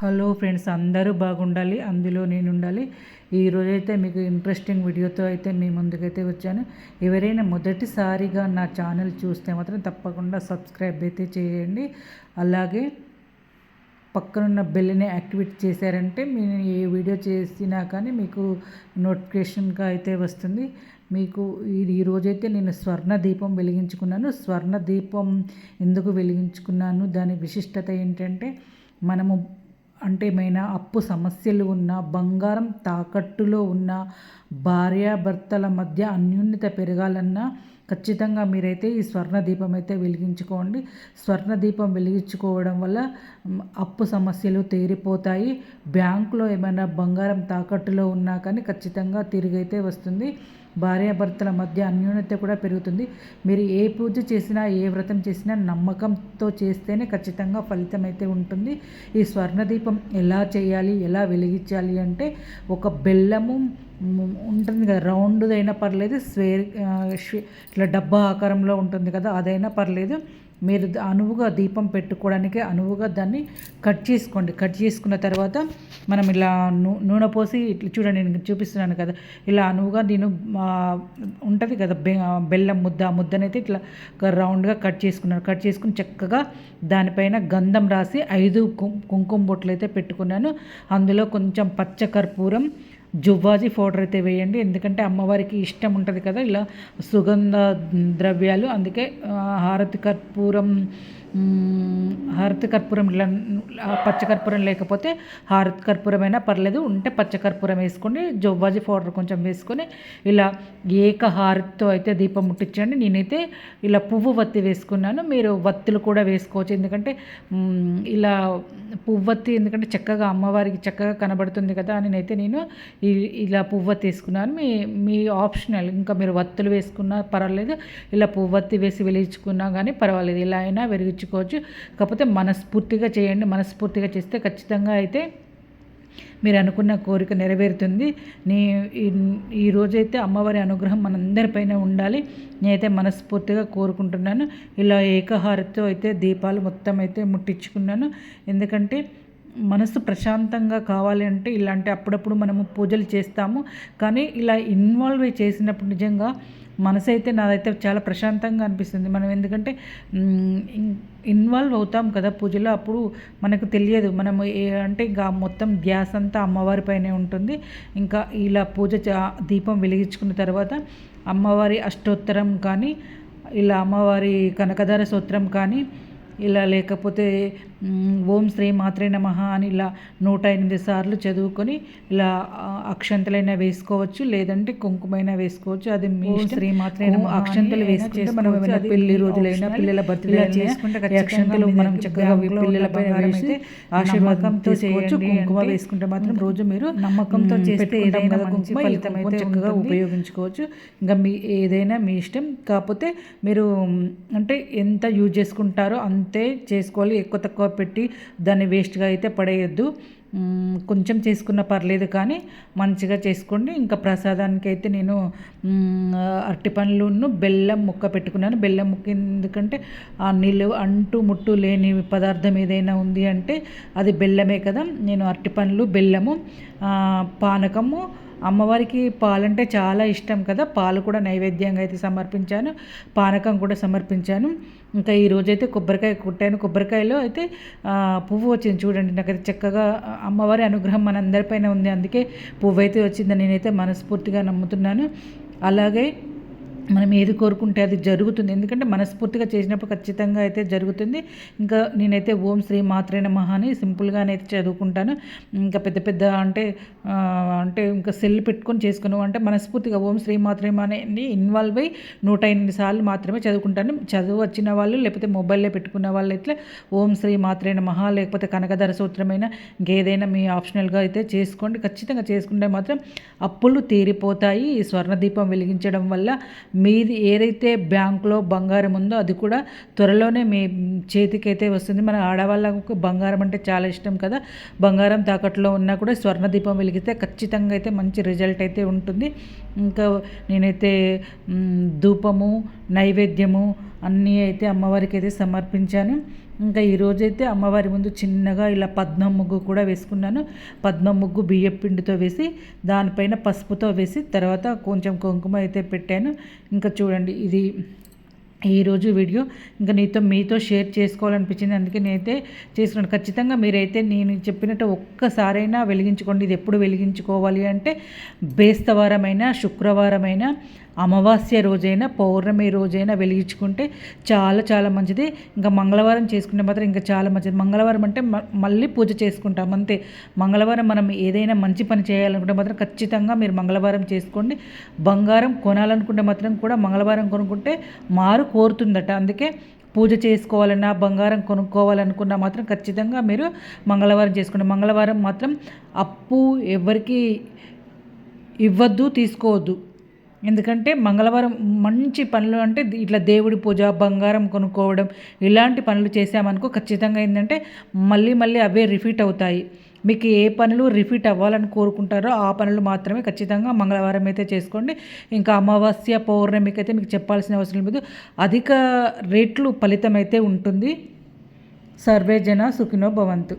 Hello friends అందరూ బాగుండాలి అందులో నేను ఉండాలి ఈరోజైతే మీకు ఇంట్రెస్టింగ్ వీడియోతో అయితే మీ ముందుకైతే వచ్చాను. ఎవరైనా మొదటిసారిగా నా ఛానల్ చూస్తే మాత్రం తప్పకుండా సబ్స్క్రైబ్ అయితే చేయండి. అలాగే పక్కనున్న బెల్ని యాక్టివేట్ చేశారంటే నేను ఏ వీడియో చేసినా కానీ మీకు నోటిఫికేషన్గా అయితే వస్తుంది. మీకు ఈ నేను స్వర్ణ దీపం వెలిగించుకున్నాను. స్వర్ణ దీపం ఎందుకు వెలిగించుకున్నాను? దాని విశిష్టత ఏంటంటే మనము అంటే ఏమైనా అప్పు సమస్యలు ఉన్న బంగారం తాకట్టులో ఉన్న భార్యాభర్తల మధ్య అన్యోన్యత పెరగాలన్నా ఖచ్చితంగా మీరైతే ఈ స్వర్ణ దీపం అయితే వెలిగించుకోండి. స్వర్ణ దీపం వెలిగించుకోవడం వల్ల అప్పు సమస్యలు తీరిపోతాయి. బ్యాంకులో ఏమైనా బంగారం తాకట్టులో ఉన్నా కానీ ఖచ్చితంగా తిరిగైతే వస్తుంది. భార్యాభర్తల మధ్య అన్యోన్యత కూడా పెరుగుతుంది. మీరు ఏ పూజ చేసినా ఏ వ్రతం చేసినా నమ్మకంతో చేస్తేనే ఖచ్చితంగా ఫలితం అయితే ఉంటుంది. ఈ స్వర్ణదీపం ఎలా చేయాలి ఎలా వెలిగించాలి అంటే ఒక బెల్లము ఉంటుంది కదా రౌండ్ది అయినా పర్లేదు స్వేర్ ఇట్లా డబ్బా ఆకారంలో ఉంటుంది కదా అదైనా పర్లేదు. మీరు అనువుగా దీపం పెట్టుకోవడానికి అనువుగా దాన్ని కట్ చేసుకోండి. కట్ చేసుకున్న తర్వాత మనం ఇలా నూనె పోసి ఇట్లా చూడండి నేను చూపిస్తున్నాను కదా. ఇలా అనువుగా నేను ఉంటుంది కదా బెల్లం ముద్ద ఆ ముద్దనైతే ఇట్లా రౌండ్గా కట్ చేసుకున్నాను. కట్ చేసుకుని చక్కగా దానిపైన గంధం రాసి ఐదు కుంకుమ బొట్లు అయితే పెట్టుకున్నాను. అందులో కొంచెం పచ్చ కర్పూరం జువ్వాజీ పౌడర్ అయితే వేయండి. ఎందుకంటే అమ్మవారికి ఇష్టం ఉంటుంది కదా ఇలా సుగంధ ద్రవ్యాలు. అందుకే హారతి కర్పూరం హారతి కర్పూరం ఇలా పచ్చకర్పూరం లేకపోతే హారతి కర్పూరం అయినా పర్లేదు. ఉంటే పచ్చకర్పూరం వేసుకోండి జొవ్వాజీ పౌడర్ కొంచెం వేసుకొని ఇలా ఏకహారతితో అయితే దీపం ముట్టించండి. నేనైతే ఇలా పువ్వు వత్తి వేసుకున్నాను. మీరు వత్తులు కూడా వేసుకోవచ్చు. ఎందుకంటే ఇలా పువ్వత్తి ఎందుకంటే చక్కగా అమ్మవారికి చక్కగా కనబడుతుంది కదా అని అయితే నేను ఇలా పువ్వత్తి వేసుకున్నాను. మీ మీ ఆప్షనల్ ఇంకా మీరు వత్తులు వేసుకున్నా పర్వాలేదు. ఇలా పువ్వత్తి వేసి వెలిగించుకున్నా కానీ పర్వాలేదు. ఇలా అయినా ఉపయోగించుకోవచ్చు కాకపోతే మనస్ఫూర్తిగా చేయండి. మనస్ఫూర్తిగా చేస్తే ఖచ్చితంగా అయితే మీరు అనుకున్న కోరిక నెరవేరుతుంది. నీ ఈ రోజైతే అమ్మవారి అనుగ్రహం మనందరిపైన ఉండాలి. నేనైతే మనస్ఫూర్తిగా కోరుకుంటున్నాను. ఇలా ఏకహారతో అయితే దీపాలు మొత్తం అయితే ముట్టించుకున్నాను. ఎందుకంటే మనసు ప్రశాంతంగా కావాలి అంటే ఇలాంటి అప్పుడప్పుడు మనము పూజలు చేస్తాము. కానీ ఇలా ఇన్వాల్వ్ చేసినప్పుడు నిజంగా మనసు అయితే నాదైతే చాలా ప్రశాంతంగా అనిపిస్తుంది. మనం ఎందుకంటే ఇన్వాల్వ్ అవుతాం కదా పూజలో అప్పుడు మనకు తెలియదు. మనము అంటే ఇంకా మొత్తం గ్యాస్ అంతా అమ్మవారి పైనే ఉంటుంది. ఇంకా ఇలా పూజ దీపం వెలిగించుకున్న తర్వాత అమ్మవారి అష్టోత్తరం కానీ ఇలా అమ్మవారి కనకధార స్తోత్రం కానీ ఇలా లేకపోతే ఓం శ్రీ మాత్రే నమ అని ఇలా నూట ఎనిమిది సార్లు చదువుకొని ఇలా అక్షంతలైనా వేసుకోవచ్చు లేదంటే కుంకుమైనా వేసుకోవచ్చు. అది మీ శ్రీ మాత్రే నమ అక్షంతలు వేసుకుంటే మనం ఏమైనా పెళ్ళి రోజులైనా పిల్లల బర్త్డే చేసుకుంటే అక్షంతలు మనం చక్కగా పిల్లలపై వేసి ఆశీర్వాదంతో కుంకుమ వేసుకుంటే మాత్రం రోజు మీరు నమ్మకంతో చేస్తే ఏదైనా కుంకుమ ఫలితం అయితే చక్కగా ఉపయోగించుకోవచ్చు. ఇంకా మీ ఏదైనా మీ ఇష్టం. కాకపోతే మీరు అంటే ఎంత యూజ్ చేసుకుంటారో అంతే అంతే చేసుకోవాలి ఎక్కువ తక్కువ పెట్టి దాన్ని వేస్ట్గా అయితే పడేయద్దు. కొంచెం చేసుకున్న పర్లేదు కానీ మంచిగా చేసుకోండి. ఇంకా ప్రసాదానికి అయితే నేను అరటి పండ్లను బెల్లం ముక్క పెట్టుకున్నాను. బెల్లం ముక్క ఎందుకంటే ఆ నీళ్ళు అంటు ముట్టు లేని పదార్థం ఏదైనా ఉంది అంటే అది బెల్లమే కదా. నేను అరటి పండ్లు బెల్లము పానకము అమ్మవారికి పాలంటే చాలా ఇష్టం కదా. పాలు కూడా నైవేద్యంగా అయితే సమర్పించాను. పానకం కూడా సమర్పించాను. ఇంకా ఈరోజైతే కొబ్బరికాయ కుట్టాను. కొబ్బరికాయలో అయితే పువ్వు వచ్చింది చూడండి. నాకైతే చక్కగా అమ్మవారి అనుగ్రహం మన అందరిపైన ఉంది. అందుకే పువ్వు అయితే వచ్చిందని నేనైతే మనస్ఫూర్తిగా నమ్ముతున్నాను. అలాగే మనం ఏది కోరుకుంటే అది జరుగుతుంది. ఎందుకంటే మనస్ఫూర్తిగా చేసినప్పుడు ఖచ్చితంగా అయితే జరుగుతుంది. ఇంకా నేనైతే ఓం శ్రీ మాత్రైన మహాని అని సింపుల్గానైతే చదువుకుంటాను. ఇంకా పెద్ద పెద్ద అంటే అంటే ఇంకా సెల్ పెట్టుకొని చేసుకున్నాం అంటే మనస్ఫూర్తిగా ఓం శ్రీ మాత్రే అని ఇన్వాల్వ్ అయ్యి నూట ఎనిమిది సార్లు మాత్రమే చదువుకుంటాను. చదువు వచ్చిన వాళ్ళు లేకపోతే మొబైల్లో పెట్టుకున్న వాళ్ళు అయితే ఓం శ్రీ మాత్రైన మహా లేకపోతే కనకధర సూత్రమైన ఇంకేదైనా మీ ఆప్షనల్గా అయితే చేసుకోండి. ఖచ్చితంగా చేసుకుంటే మాత్రం అప్పులు తీరిపోతాయి. స్వర్ణదీపం వెలిగించడం వల్ల మీది ఏదైతే బ్యాంకులో బంగారం ఉందో అది కూడా త్వరలోనే మీ చేతికైతే వస్తుంది. మన ఆడవాళ్ళకు బంగారం అంటే చాలా ఇష్టం కదా. బంగారం తాకట్లో ఉన్నా కూడా స్వర్ణ దీపం వెలిగితే ఖచ్చితంగా అయితే మంచి రిజల్ట్ అయితే ఉంటుంది. ఇంకా నేనైతే ధూపము నైవేద్యము అన్నీ అయితే అమ్మవారికి అయితే సమర్పించాను. ఇంకా ఈరోజైతే అమ్మవారి ముందు చిన్నగా ఇలా పద్మం ముగ్గు కూడా వేసుకున్నాను. పద్మం ముగ్గు బియ్యం పిండితో వేసి దానిపైన పసుపుతో వేసి తర్వాత కొంచెం కుంకుమ అయితే పెట్టాను. ఇంకా చూడండి ఇది ఈరోజు వీడియో. ఇంకా నీతో మీతో షేర్ చేసుకోవాలనిపించింది. అందుకే నేనైతే చేసుకున్నాను ఖచ్చితంగా మీరైతే నేను చెప్పినట్టు ఒక్కసారైనా వెలిగించుకోండి. ఇది ఎప్పుడు వెలిగించుకోవాలి అంటే బేస్తవారమైన శుక్రవారమైన అమావాస్య రోజైనా పౌర్ణమి రోజైనా వెలిగించుకుంటే చాలా చాలా మంచిది. ఇంకా మంగళవారం చేసుకుంటే మాత్రం ఇంకా చాలా మంచిది. మంగళవారం అంటే మళ్ళీ పూజ చేసుకుంటాం అంతే. మంగళవారం మనం ఏదైనా మంచి పని చేయాలనుకుంటే మాత్రం ఖచ్చితంగా మీరు మంగళవారం చేసుకోండి. బంగారం కొనాలనుకుంటే మాత్రం కూడా మంగళవారం కొనుక్కుంటే మారు కోరుతుందట. అందుకే పూజ చేసుకోవాలన్నా బంగారం కొనుక్కోవాలనుకున్నా మాత్రం ఖచ్చితంగా మీరు మంగళవారం చేసుకోండి. మంగళవారం మాత్రం అప్పు ఎవరికి ఇవ్వద్దు తీసుకోవద్దు. ఎందుకంటే మంగళవారం మంచి పనులు అంటే ఇట్లా దేవుడి పూజ బంగారం కొనుక్కోవడం ఇలాంటి పనులు చేసామనుకో ఖచ్చితంగా ఏంటంటే మళ్ళీ మళ్ళీ అవే రిపీట్ అవుతాయి. మీకు ఏ పనులు రిపీట్ అవ్వాలని కోరుకుంటారో ఆ పనులు మాత్రమే ఖచ్చితంగా మంగళవారం అయితే చేసుకోండి. ఇంకా అమావాస్య పౌర్ణమికి అయితే మీకు చెప్పాల్సిన అవసరం లేదు. అధిక రేట్లు ఫలితం అయితే ఉంటుంది. సర్వే జన సుఖినో భవంతు.